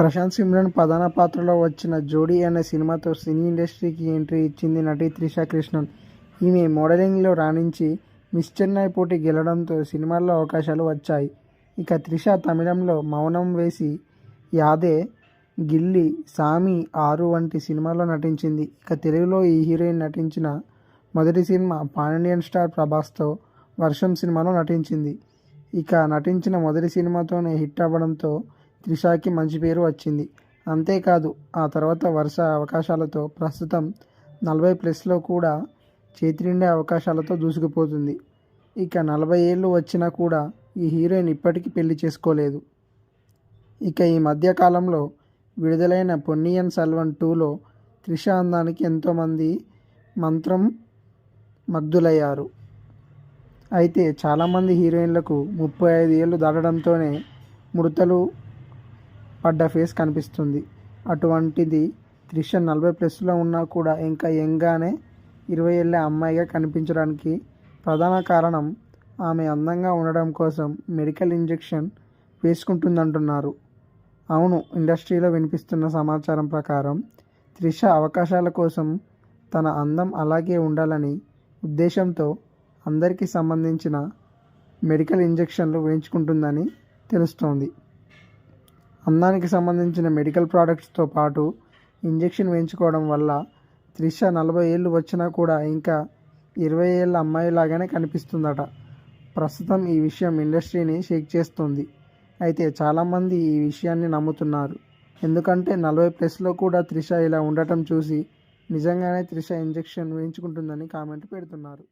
ప్రశాంత్ సిమ్రన్ ప్రధాన పాత్రలో వచ్చిన జోడీ అనే సినిమాతో సినీ ఇండస్ట్రీకి ఎంట్రీ ఇచ్చింది నటి త్రిష కృష్ణన్. ఈమె మోడలింగ్లో రాణించి మిస్ చెన్నై పోటీ గెలవడంతో సినిమాల్లో అవకాశాలు వచ్చాయి. ఇక త్రిష తమిళంలో మౌనం వేసి యాదే గిల్లి సామి ఆరు వంటి సినిమాల్లో నటించింది. ఇక తెలుగులో ఈ హీరోయిన్ నటించిన మొదటి సినిమా పాన్ ఇండియన్ స్టార్ ప్రభాస్తో వర్షం సినిమాలో నటించింది. ఇక నటించిన మొదటి సినిమాతోనే హిట్ అవ్వడంతో త్రిషాకి మంచి పేరు వచ్చింది. అంతేకాదు ఆ తర్వాత వరుస అవకాశాలతో ప్రస్తుతం నలభై ప్లస్లో కూడా చేతినిండే అవకాశాలతో దూసుకుపోతుంది. ఇక నలభై ఏళ్ళు వచ్చినా కూడా ఈ హీరోయిన్ ఇప్పటికీ పెళ్ళి చేసుకోలేదు. ఇక ఈ మధ్యకాలంలో విడుదలైన పొన్నియన్ సెల్వన్ టూలో త్రిష అందానికి ఎంతోమంది మంత్రం మగ్ధులయ్యారు. అయితే చాలామంది హీరోయిన్లకు ముప్పై ఐదు ఏళ్ళు దాటడంతోనే ముడతలు పడ్డ ఫేస్ కనిపిస్తుంది. అటువంటిది త్రిష నలభై ప్లస్లో ఉన్నా కూడా ఇంకా యంగానే ఇరవై ఏళ్ళ అమ్మాయిగా కనిపించడానికి ప్రధాన కారణం ఆమె అందంగా ఉండడం కోసం మెడికల్ ఇంజెక్షన్ వేసుకుంటుందంటున్నారు. అవును ఇండస్ట్రీలో వినిపిస్తున్న సమాచారం ప్రకారం త్రిష అవకాశాల కోసం తన అందం అలాగే ఉండాలని ఉద్దేశంతో అందరికీ సంబంధించిన మెడికల్ ఇంజెక్షన్లు వేయించుకుంటుందని తెలుస్తోంది. అందానికి సంబంధించిన మెడికల్ ప్రోడక్ట్స్తో పాటు ఇంజెక్షన్ వేయించుకోవడం వల్ల త్రిష నలభై ఏళ్ళు వచ్చినా కూడా ఇంకా ఇరవై ఏళ్ళ అమ్మాయిలాగానే కనిపిస్తుందట. ప్రస్తుతం ఈ విషయం ఇండస్ట్రీని షేక్ చేస్తుంది. అయితే చాలామంది ఈ విషయాన్ని నమ్ముతున్నారు. ఎందుకంటే నలభై ప్లస్లో కూడా త్రిష ఇలా ఉండటం చూసి నిజంగానే త్రిష ఇంజెక్షన్ వేయించుకుంటుందని కామెంట్ పెడుతున్నారు.